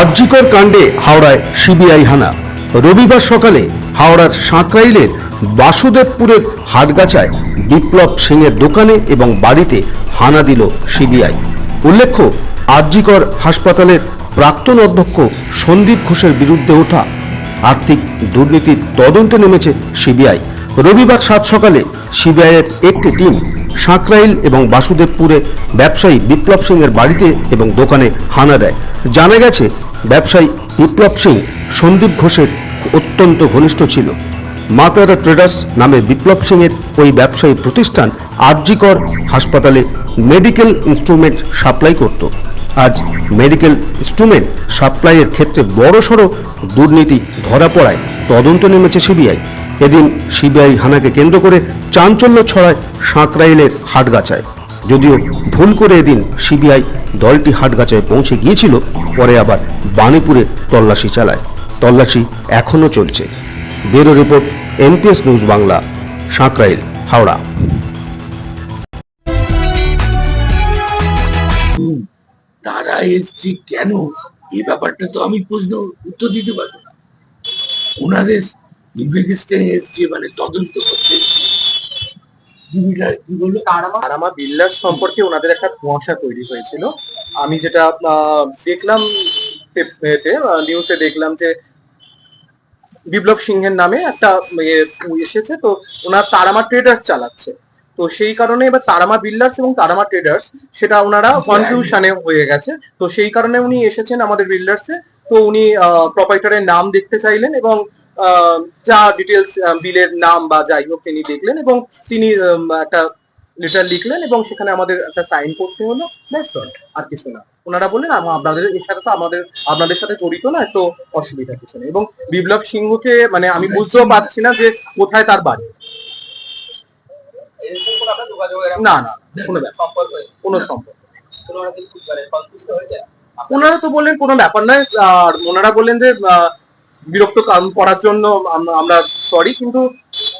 আরজিকর কাণ্ডে হাওড়ায় সিবিআই হানা। রবিবার সকালে হাওড়ার সাঁকরাইলের বাসুদেবপুরের হাটগাছায় বিপ্লব সিংয়ের দোকানে এবং বাড়িতে হানা দিল সিবিআই। উল্লেখ্য আরজিকর হাসপাতালের প্রাক্তন অধ্যক্ষ সন্দীপ ঘোষের বিরুদ্ধে ওঠা আর্থিক দুর্নীতির তদন্তে নেমেছে সিবিআই। রবিবার সাত সকালে সিবিআইয়ের একটি টিম সাঁকরাইল এবং বাসুদেবপুরে ব্যবসায়ী বিপ্লব সিংয়ের বাড়িতে এবং দোকানে হানা দেয়। জানা গেছে, ব্যবসায়ী বিপ্লব সিং সন্দীপ ঘোষের অত্যন্ত ঘনিষ্ঠ ছিল। মাতারা ট্রেডার্স নামে বিপ্লব সিংয়ের ওই ব্যবসায়ী প্রতিষ্ঠান আরজিকর হাসপাতালে মেডিকেল ইনস্ট্রুমেন্ট সাপ্লাই করত। আজ মেডিকেল ইনস্ট্রুমেন্ট সাপ্লাইয়ের ক্ষেত্রে বড়সড় দুর্নীতি ধরা পড়ায় তদন্ত নেমেছে সিবিআই। এদিন সিবিআই হানাকে কেন্দ্র করে চাঞ্চল্য ছড়ায় সাঁকরাইলের হাটগাছায়। যদিও ভুল করে এদিন সিবিআই দলটি হাটগাছায় পৌঁছে গিয়েছিল, পরে আবার বাণীপুরে তল্লাশি চালায়। তল্লাশি এখনও চলছে। Bureau report, NPS news Bangla Sankrail Howrah. তারা এসছে কেন? এই ব্যাপারটা তো আমি প্রশ্ন উত্তর দিতে পারব না। ওনাদের এসছে মানে তদন্ত করতে এসছে কি বলল? তারামা বিল্ডার্স সম্পর্কে ওনাদের একটা কুয়াশা তৈরি হয়েছিল। আমি যেটা দেখলাম নিউজে দেখলাম যে বিপ্লব সিংহের নামে একটা ইয়ে এসেছে। তো ওনার তারামা ট্রেডার্স চালাচ্ছে। তো সেই কারণে এবার তারামা বিল্ডার্স এবং তারামা ট্রেডার্স সেটা ওনারা কনফিউশনে হয়ে গেছে। তো সেই কারণে উনি এসেছেন আমাদের বিল্ডার্সে তো উনি প্রপাইটারের নাম দেখতে চাইলেন এবং যা ডিটেলস বিলের নাম বা যাই হোক তিনি দেখলেন এবং তিনি একটা লেটার লিখলেন এবং সেখানে আমাদের একটা সাইন করতে হলো। দ্যাটস আর কিছু না। ওনারা বললেন আপনাদের এর সাথে তো আমাদের আপনাদের সাথে জড়িত না তো অসুবিধা কিছু নেই। এবং বিপ্লব সিংহকে মানে আমি বুঝতেও পারছি না যে কোথায় তার বাড়ি। না না কোনো ব্যাপার কোনো সম্পর্ক ওনারা তো বললেন কোনো ব্যাপার নয় আর ওনারা বললেন যে আহ, বিরক্ত করার জন্য আমরা সরি কিন্তু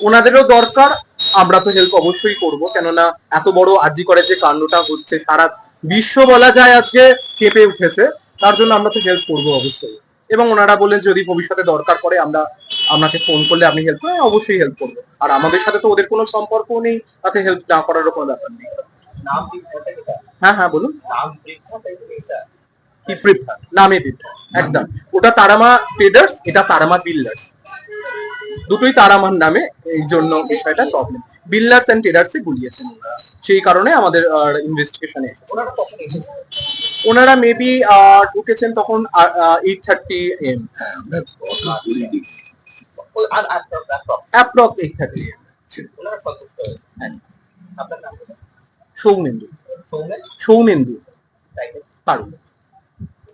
ওনাদেরও দরকার। আমরা তো হেল্প অবশ্যই করব কেননা এত বড় আর্জি করে যে কাণ্ডটা হচ্ছে সারা বিশ্ব বলা যায় আজকে কেঁপে উঠেছে। তার জন্য আমরা তো হেল্প করব অবশ্যই। এবং ওনারা বললেন যদি ভবিষ্যতে দরকার পড়ে আমরা আপনাকে ফোন করলে আপনি হেল্প করেন অবশ্যই হেল্প করব। আর আমাদের সাথে তো ওদের কোনো সম্পর্ক নেই তাতে হেল্প না করারও কোনো ব্যাপার নেই। হ্যাঁ হ্যাঁ বলুন। কি ফ্লিপকার্ট নামে ফ্লিপকার্ট একদম। ওটা তারামা ট্রেডার্স এটা তারামা বিল্ডার্স দুটোই তারামার নামে এই জন্য বিষয়টা প্রবলেম বিল্ডার্স এন্ড ট্রেডার্সে গুলিয়েছেন ওনারা সেই কারণে আমাদের ইনভেস্টিগেশনে এসেছে। ওনারা মেবি ঢুকেছেন তখন eight thirty AM approx eight thirty AM Soumendu. Soumendu.